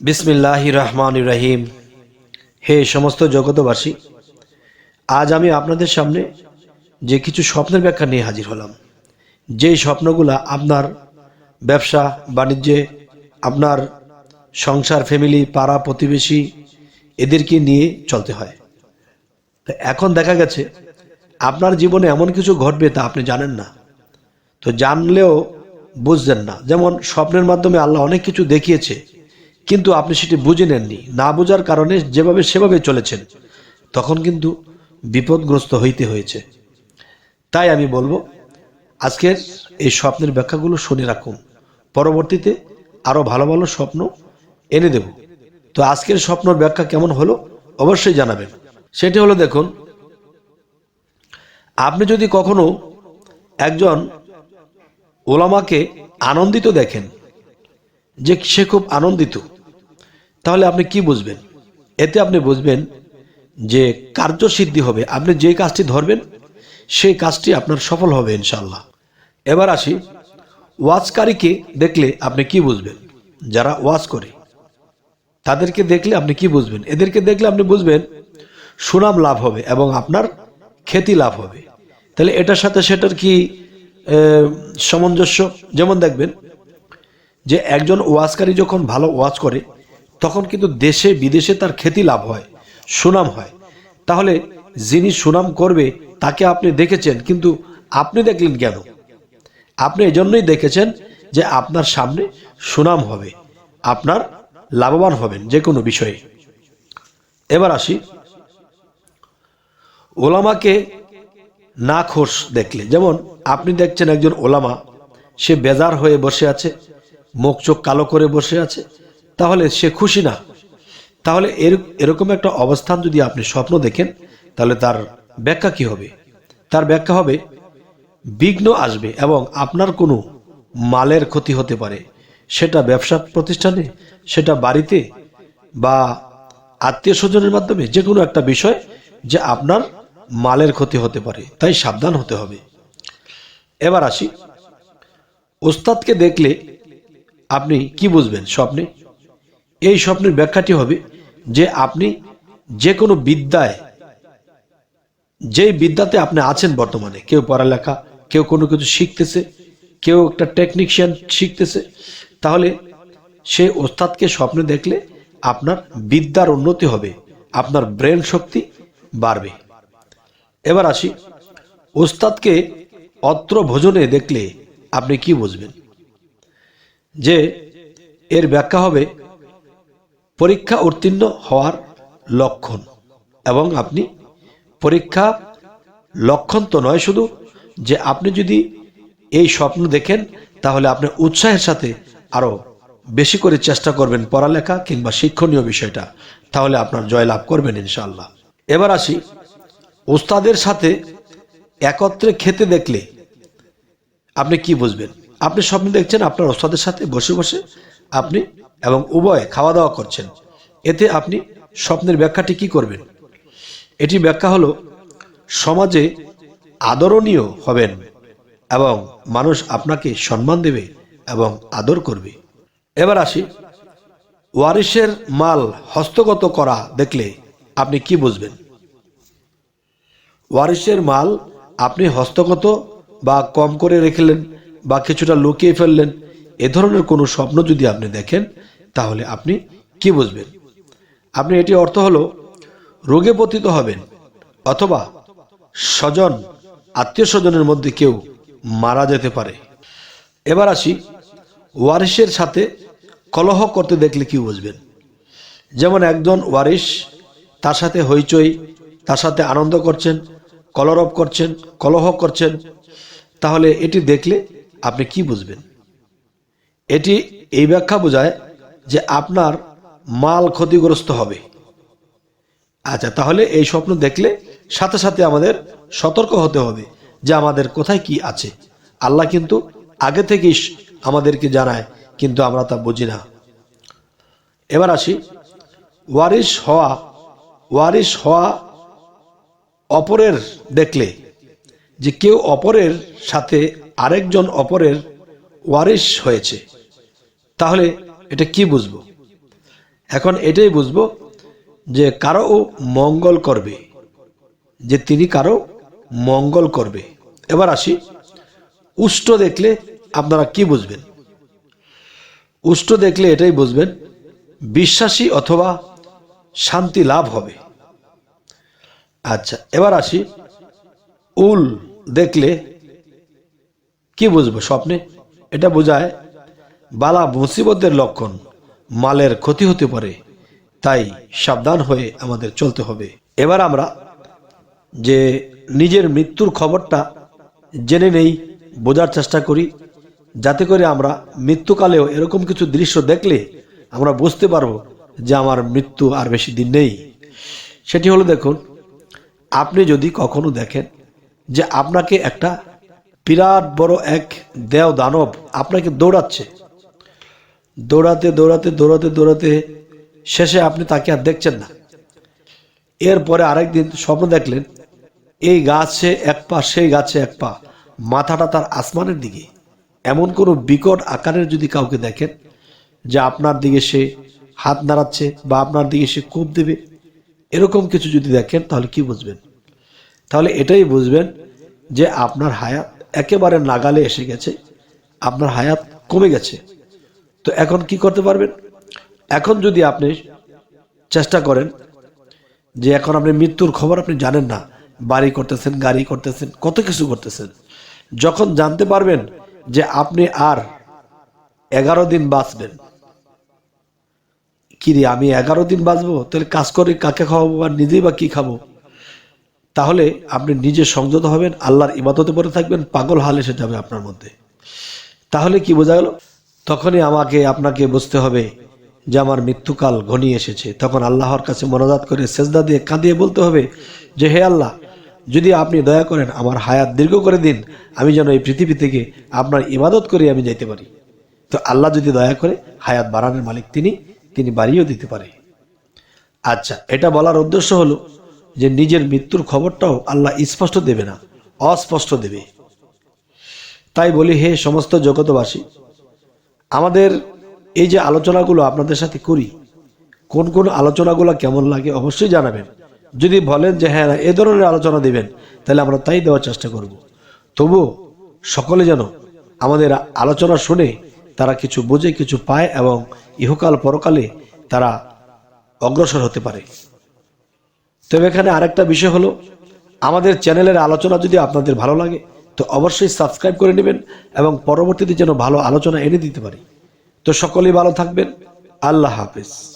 বিসমিল্লাহ রহমান রহিম। হে সমস্ত জগতবাসী আজ আমি আপনাদের সামনে যে কিছু স্বপ্নের ব্যাখ্যা নিয়ে হাজির হলাম। যেই স্বপ্নগুলা আপনার ব্যবসা, বাণিজ্যে, আপনার সংসার, ফ্যামিলি, পাড়া, প্রতিবেশী এদেরকে নিয়ে চলতে হয়। তো এখন দেখা গেছে, আপনার জীবনে এমন কিছু ঘটবে তা আপনি জানেন না। তো জানলেও বুঝলেন না। যেমন স্বপ্নের মাধ্যমে আল্লাহ অনেক কিছু দেখিয়েছে কিন্তু আপনি সেটি বুঝে নেননি। না বোঝার কারণে যেভাবে সেভাবে চলেছেন, তখন কিন্তু বিপদগ্রস্ত হইতে হয়েছে। তাই আমি বলব, আজকের এই স্বপ্নের ব্যাখ্যাগুলো শুনে রাখুন। পরবর্তীতে আরও ভালো ভালো স্বপ্ন এনে দেব। তো আজকের স্বপ্নর ব্যাখ্যা কেমন হলো অবশ্যই জানাবেন। সেটি হলো দেখুন, আপনি যদি কখনো একজন ওলামাকে আনন্দিত দেখেন, যে সে খুব আনন্দিত তাহলে আপনি কি বুঝবেন? এতে আপনি বুঝবেন যে কার্যসিদ্ধি হবে। আপনি যে কাজটি ধরবেন, সেই কাজটি আপনার সফল হবে ইনশাল্লাহ এবার আসি, ওয়াজকারীকে দেখলে আপনি কি বুঝবেন? যারা ওয়াজ করে, তাদেরকে দেখলে আপনি কি বুঝবেন? এদেরকে দেখলে আপনি বুঝবেন সুনাম লাভ হবে এবং আপনার খ্যাতি লাভ হবে। তাহলে এটার সাথে সেটার কি সামঞ্জস্য? যেমন দেখবেন যে একজন ওয়াজকারী যখন ভালো ওয়াজ করে তখন কিন্তু দেশে বিদেশে তার খ্যাতি লাভ হয়, সুনাম হয়। তাহলে যিনি সুনাম করবে, তাকে আপনি দেখেছেন, কিন্তু আপনি দেখলেন কেন? আপনি এজন্যই দেখেছেন যে আপনার সামনে সুনাম হবে, আপনার লাভবান হবেন যে কোনো বিষয়ে। এবার আসি। ওলামাকে না খোশ দেখলে, যেমন আপনি দেখছেন একজন ওলামা, সে বেজার হয়ে বসে আছে, মুখ চোখ কালো করে বসে আছে তাহলে সে খুশি না। তাহলে এর, এরকম একটা অবস্থান যদি আপনি স্বপ্ন দেখেন, তাহলে তার ব্যাখ্যা কি হবে? তার ব্যাখ্যা হবে, বিঘ্ন আসবে এবং আপনার কোনো মালের ক্ষতি হতে পারে। সেটা ব্যবসা প্রতিষ্ঠানে, সেটা বাড়িতে বা আত্মীয় স্বজনের মাধ্যমে যে কোনো একটা বিষয় যে আপনার মালের ক্ষতি হতে পারে, তাই সাবধান হতে হবে। এবার আসি, ওস্তাদকে দেখলে আপনি কি বুঝবেন স্বপ্নে? এই স্বপ্নের ব্যাখ্যাটি হবে যে আপনি যে কোনো বিদ্যায় যে বিদ্যাতে আপনি আছেন বর্তমানে, কেউ পড়ালেখা, কেউ কোনো কিছু শিখতেছে, কেউ একটা টেকনিশিয়ান শিখতেছে, তাহলে সেই ওস্তাদকে স্বপ্নে দেখলে আপনার বিদ্যার উন্নতি হবে, আপনার ব্রেন শক্তি বাড়বে। এবার আসি, ওস্তাদকে অত্র ভোজনে দেখলে আপনি কি বুঝবেন? যে এর ব্যাখ্যা হবে পরীক্ষা উত্তীর্ণ হওয়ার লক্ষণ। এবং আপনি পরীক্ষা লক্ষণ তো নয় শুধু, যে আপনি যদি এই স্বপ্ন দেখেন, তাহলে আপনি উৎসাহের সাথে আরও বেশি করে চেষ্টা করবেন পড়ালেখা কিংবা শিক্ষণীয় বিষয়টা। তাহলে আপনার জয়লাভ করবেন ইনশাল্লাহ এবার আসি ওস্তাদের সাথে একত্রে খেতে দেখলে আপনি কি বুঝবেন? আপনি স্বপ্ন দেখছেন আপনার ওস্তাদের সাথে বসে বসে আপনি এবং উভয় খাওয়া দাওয়া করছেন। এতে আপনি স্বপ্নের ব্যাখ্যাটি কি করবেন? এটি ব্যাখ্যা হলো, সমাজে আদরণীয় হবেন এবং মানুষ আপনাকে সম্মান দেবে এবং আদর করবে। এবার আসি ওয়ারিসের মাল হস্তগত করা দেখলে আপনি কি বুঝবেন? ওয়ারিসের মাল আপনি হস্তগত বা কম করে রেখেলেন বা কিছুটা লুকিয়ে ফেললেন এ ধরনের কোনো স্বপ্ন যদি আপনি দেখেন, তাহলে আপনি কি বুঝবেন? আপনি এটি অর্থ হলো, রোগে পতিত হবেন অথবা স্বজন আত্মীয় স্বজনের মধ্যে কেউ মারা যেতে পারে। এবার আসি ওয়ারিসের সাথে কলহ করতে দেখলে কি বুঝবেন? যেমন একজন ওয়ারিস তার সাথে হইচই, তার সাথে আনন্দ করছেন, কলরব করছেন, কলহ করছেন, তাহলে এটি দেখলে আপনি কি বুঝবেন? এটি এই ব্যাখ্যা বোঝায় যে আপনার মাল ক্ষতিগ্রস্ত হবে। আচ্ছা তাহলে এই স্বপ্ন দেখলে সাথে সাথে আমাদের সতর্ক হতে হবে যে আমাদের কোথায় কি আছে। আল্লাহ কিন্তু আগে থেকেই আমাদেরকে জানায়, কিন্তু আমরা তা বুঝি না। এবার আসি, ওয়ারিশ হওয়া ওয়ারিশ হওয়া অপরের দেখলে যে কেউ অপরের সাথে আরেকজন অপরের ওয়ারিশ হয়েছে। তাহলে এটা কি বুঝব? এখন এটাই বুঝব যে কারও মঙ্গল করবে, যে তিনি কারও মঙ্গল করবে। এবার আসি, উষ্ট দেখলে আপনারা কি বুঝবেন? উষ্ট দেখলে এটাই বুঝবেন, বিশ্বাসী অথবা শান্তি লাভ হবে। আচ্ছা এবার আসি, উল দেখলে কি বুঝব স্বপ্নে? এটা বোঝায় বালা মুসিবতের লক্ষণ, মালের ক্ষতি হতে পারে, তাই সাবধান হয়ে আমাদের চলতে হবে। এবার আমরা যে নিজের মৃত্যুর খবরটা জেনে নেই, বোঝার চেষ্টা করি, যাতে করে আমরা মৃত্যুকালেও এরকম কিছু দৃশ্য দেখলে আমরা বুঝতে পারব যে আমার মৃত্যু আর বেশি দিন নেই। সেটি হলো দেখুন, আপনি যদি কখনো দেখেন যে আপনাকে একটা বিরাট বড় এক দেও দানব আপনাকে দৌড়াচ্ছে দৌড়াতে দৌড়াতে দৌড়াতে দৌড়াতে শেষে আপনি তাকে আর দেখছেন না। এরপরে আরেকদিন স্বপ্ন দেখলেন, এই গাছে এক পা, সেই গাছে এক পা, মাথাটা তার আসমানের দিকে। এমন কোনো বিকট আকারের যদি কাউকে দেখেন, যে আপনার দিকে সে হাত নাড়াচ্ছে বা আপনার দিকে সে কোপ দেবে, এরকম কিছু যদি দেখেন, তাহলে কি বুঝবেন? তাহলে এটাই বুঝবেন যে আপনার হায়াত একেবারে নাগালে এসে গেছে, আপনার হায়াত কমে গেছে। তো এখন কি করতে পারবেন? এখন যদি আপনি চেষ্টা করেন যে এখন আপনি মৃত্যুর খবর আপনি জানেন না, বাড়ি করতেছেন, গাড়ি করতেছেন, কত কিছু করতেছেন, যখন জানতে পারবেন যে আপনি আর এগারো দিন বাঁচবেন, কি রে, আমি এগারো দিন বাঁচবো? তাহলে কাজ করে কাকে খাওয়াবো আর নিজেই বা কি খাব? তাহলে আপনি নিজে সংযত হবেন, আল্লাহর ইবাদতে পরে থাকবেন, পাগল হাল এসে যাবে আপনার মধ্যে। তাহলে কি বোঝা গেল? তখনই আমাকে, আপনাকে বুঝতে হবে যে আমার মৃত্যুকাল ঘনিয়ে এসেছে। তখন আল্লাহর কাছে মনোজাত করে সেজদা দিয়ে কাঁদিয়ে বলতে হবে যে, হে আল্লাহ, যদি আপনি দয়া করেন আমার হায়াত দীর্ঘ করে দিন, আমি যেন এই পৃথিবী থেকে আপনার ইবাদত করে আমি যাইতে পারি। তো আল্লাহ যদি দয়া করে হায়াত বাড়ানোর মালিক তিনি তিনি বাড়িয়েও দিতে পারে। আচ্ছা এটা বলার উদ্দেশ্য হলো যে, নিজের মৃত্যুর খবরটাও আল্লাহ স্পষ্ট দেবে না, অস্পষ্ট দেবে। তাই বলি, হে সমস্ত জগতবাসী আমাদের এই যে আলোচনাগুলো আপনাদের সাথে করি, কোন কোন আলোচনাগুলো কেমন লাগে অবশ্যই জানাবেন। যদি বলেন যে হ্যাঁ এ ধরনের আলোচনা দিবেন, তাহলে আমরা তাই দেওয়ার চেষ্টা করব। তবুও সকলে যেন আমাদের আলোচনা শুনে তারা কিছু বোঝে, কিছু পায় এবং ইহকাল পরকালে তারা অগ্রসর হতে পারে। তবে এখানে আরেকটা বিষয় হলো, আমাদের চ্যানেলের আলোচনা যদি আপনাদের ভালো লাগে তো অবশ্যই সাবস্ক্রাইব করে নেবেন এবং পরবর্তীতে যেন ভালো আলোচনা এনে দিতে পারি। তো সকলেই ভালো থাকবেন। আল্লাহ হাফিজ।